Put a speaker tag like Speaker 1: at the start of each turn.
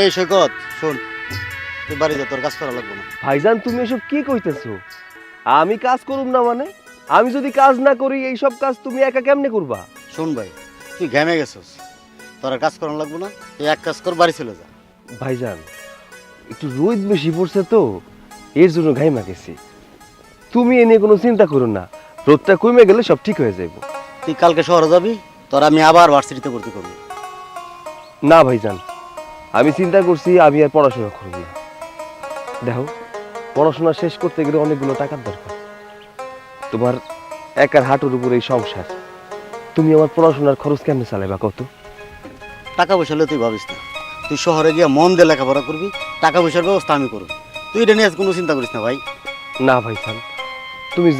Speaker 1: এই সৈকত শোন তুই বাড়ি যা তোর কাজ করা লাগবে না।
Speaker 2: ভাইজান তুমি এসব কি কইতেছো? আমি কাজ করুম না মানে? আমি যদি কাজ না করি এই সব কাজ তুমি একা কেমনে করবা?
Speaker 1: শোন ভাই তুই ঘেমে গেছিস। তোর আর কাজ করা লাগবে না তুই এক কাজ কর বাড়ি চলে যা।
Speaker 2: ভাইজান একটু রোদ বেশি পড়ছে তো এর জন্য ঘাইমা গেছি। তুমি এ নিয়ে কোনো চিন্তা করো না। রোদটা কমে গেলে সব ঠিক হয়ে যাইব।
Speaker 1: তুই কালকে শহরে যাবি তোর আমি আবার ভার্সিটিতে ভর্তি করব।
Speaker 2: না ভাইজান আমি চিন্তা করছি আমি আর পড়াশোনা করব না। দেখো পড়াশোনা শেষ করতে গেলে অনেকগুলো টাকার দরকার। তোমার একার হাঁটুর উপর এই সংসার তুমি আমার পড়াশোনার খরচ কেমনে চালাইবা কত?
Speaker 1: টাকা পয়সা হলে তুই ভাবিস না। তুই শহরে গিয়ে মন দিয়ে লেখাপড়া করবি টাকা পয়সার ব্যবস্থা আমি করব। তুই এটা নিয়ে কোনো চিন্তা করিস না ভাই।
Speaker 2: না ভাই ভাইজান তুমি